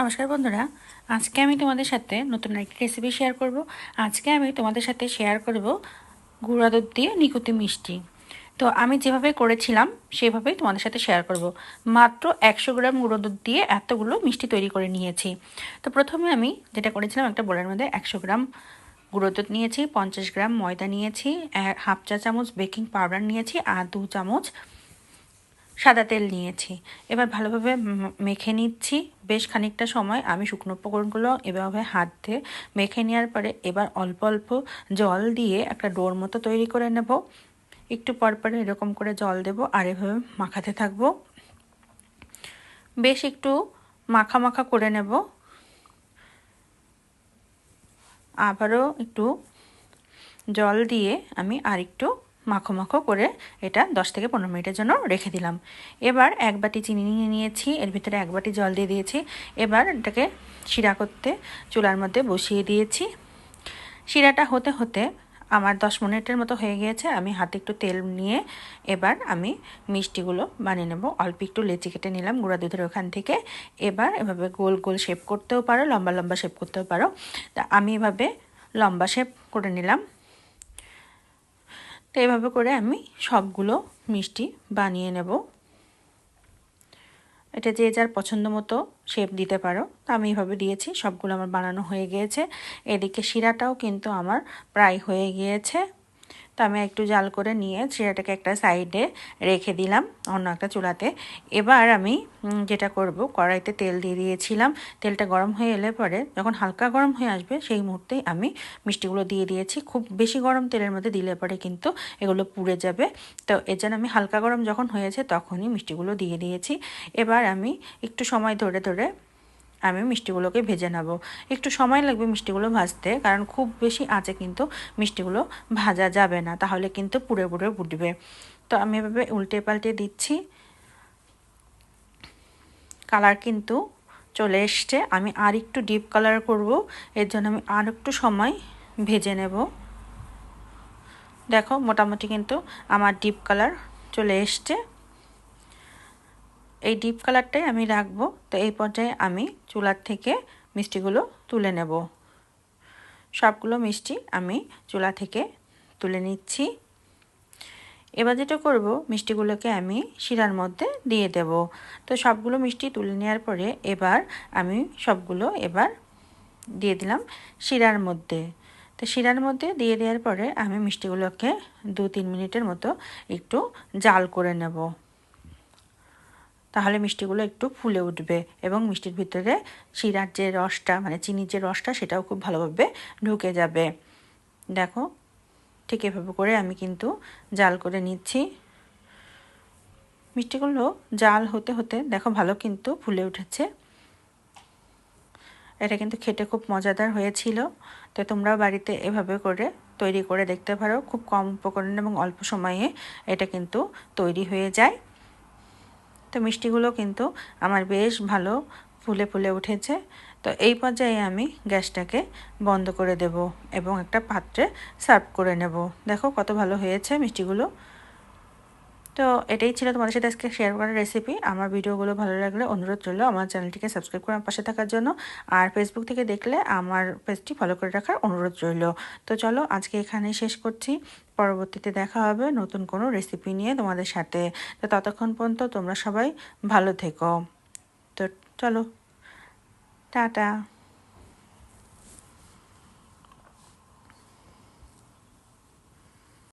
নমস্কার বন্ধুরা। আজকে আমি তোমাদের সাথে নতুন একটি রেসিপি শেয়ার করব। আজকে আমি তোমাদের সাথে শেয়ার করব গুঁড়া দুধ দিয়ে নিকুতি মিষ্টি। তো আমি যেভাবে করেছিলাম, সেভাবেই তোমাদের সাথে শেয়ার করব। মাত্র একশো গ্রাম গুঁড়ো দুধ দিয়ে এতগুলো মিষ্টি তৈরি করে নিয়েছি। তো প্রথমে আমি যেটা করেছিলাম, একটা বোলের মধ্যে একশো গ্রাম গুঁড়ো দুধ নিয়েছি, পঞ্চাশ গ্রাম ময়দা নিয়েছি হাফ চা চামচ বেকিং পাউডার নিয়েছি, আর দু চামচ সাদা তেল নিয়েছি। এবার ভালোভাবে মেখে নিচ্ছি। বেশ খানিকটা সময় আমি শুকনো উপকরণগুলো এভাবে হাত দিয়ে মেখে নেওয়ার পরে এবার অল্প অল্প জল দিয়ে একটা ডোর মতো তৈরি করে নেব। একটু পর পরে এরকম করে জল দেব আর এভাবে মাখাতে থাকব। বেশ একটু মাখা মাখা করে নেব। আবারও একটু জল দিয়ে আমি আর একটু মাখো মাখো করে এটা দশ থেকে পনেরো মিনিটের জন্য রেখে দিলাম। এবার এক বাটি চিনি নিয়ে নিয়েছি, এর ভিতরে এক বাটি জল দিয়ে দিয়েছি। এবার এটাকে শিরা করতে চুলার মধ্যে বসিয়ে দিয়েছি। শিরাটা হতে হতে আমার দশ মিনিটের মতো হয়ে গিয়েছে, আমি হাতে একটু তেল নিয়ে এবার আমি মিষ্টিগুলো বানিয়ে নেব। অল্প একটু লেচি কেটে নিলাম গুঁড়া দুধের ওখান থেকে। এবার এভাবে গোল গোল শেপ করতেও পারো, লম্বা লম্বা শেপ করতেও পারো। তা আমি এভাবে লম্বা শেপ করে নিলাম। তো এভাবে করে আমি সবগুলো মিষ্টি বানিয়ে নেব। এটা যে যার পছন্দ মতো শেপ দিতে পারো। তো আমি এইভাবে দিয়েছি, সবগুলো আমার বানানো হয়ে গিয়েছে। এদিকে শিরাটাও কিন্তু আমার প্রায় হয়ে গিয়েছে। তো আমি একটু জাল করে নিয়ে সেটাকে একটা সাইডে রেখে দিলাম অন্য একটা চুলাতে। এবার আমি যেটা করব, কড়াইতে তেল দিয়ে দিয়েছিলাম। তেলটা গরম হয়ে এলে পরে যখন হালকা গরম হয়ে আসবে, সেই মুহূর্তেই আমি মিষ্টিগুলো দিয়ে দিয়েছি। খুব বেশি গরম তেলের মধ্যে দিলে পরে কিন্তু এগুলো পুড়ে যাবে। তো এর জন্য আমি হালকা গরম যখন হয়েছে তখনই মিষ্টিগুলো দিয়ে দিয়েছি। এবার আমি একটু সময় ধরে ধরে আমি মিষ্টিগুলোকে ভেজে নেব। একটু সময় লাগবে মিষ্টিগুলো ভাজতে, কারণ খুব বেশি আঁচে কিন্তু মিষ্টিগুলো ভাজা যাবে না, তাহলে কিন্তু পুড়ে পুড়ে ফুটবে। তো আমি এভাবে উল্টে পাল্টে দিচ্ছি। কালার কিন্তু চলে এসছে। আমি আর একটু ডিপ কালার করব, এর জন্য আমি আর একটু সময় ভেজে নেব। দেখো, মোটামুটি কিন্তু আমার ডিপ কালার চলে এসছে। এই ডিপ কালারটাই আমি রাখব। তো এই পর্যায়ে আমি চুলার থেকে মিষ্টিগুলো তুলে নেব। সবগুলো মিষ্টি আমি চুলা থেকে তুলে নিচ্ছি। এবার যেটা করব, মিষ্টিগুলোকে আমি শিরার মধ্যে দিয়ে দেব। তো সবগুলো মিষ্টি তুলে নেওয়ার পরে এবার আমি সবগুলো এবার দিয়ে দিলাম শিরার মধ্যে। তো শিরার মধ্যে দিয়ে দেওয়ার পরে আমি মিষ্টিগুলোকে দু তিন মিনিটের মতো একটু জাল করে নেব। তাহলে মিষ্টিগুলো একটু ফুলে উঠবে এবং মিষ্টির ভিতরে শিরার যে রসটা মানে চিনির যে রসটা, সেটাও খুব ভালোভাবে ঢুকে যাবে। দেখো, ঠিক এভাবে করে আমি কিন্তু জাল করে নিচ্ছি। মিষ্টিগুলো জাল হতে হতে, দেখো ভালো কিন্তু ফুলে উঠেছে। এটা কিন্তু খেতে খুব মজাদার হয়েছিল। তো তোমরাও বাড়িতে এভাবে করে তৈরি করে দেখতে পারো। খুব কম উপকরণ এবং অল্প সময়ে এটা কিন্তু তৈরি হয়ে যায়। তো মিষ্টিগুলো কিন্তু আমার বেশ ভালো ফুলে ফুলে উঠেছে। তো এই পর্যায়ে আমি গ্যাসটাকে বন্ধ করে দেব এবং একটা পাত্রে সার্ভ করে নেব। দেখো কত ভালো হয়েছে মিষ্টিগুলো। তো এটাই ছিল তোমাদের সাথে আজকে শেয়ার করার রেসিপি আমার ভিডিওগুলো ভালো লাগলে অনুরোধ রইল আমার চ্যানেলটিকে সাবস্ক্রাইব করে পাশে থাকার জন্য। আর ফেসবুক থেকে দেখলে আমার পেজটি ফলো করে রাখার অনুরোধ রইল। তো চলো আজকে এখানেই শেষ করছি। পরবর্তীতে দেখা হবে নতুন কোনো রেসিপি নিয়ে তোমাদের সাথে। তো ততক্ষণ পর্যন্ত তোমরা সবাই ভালো থেকো। তো চলো, টাটা।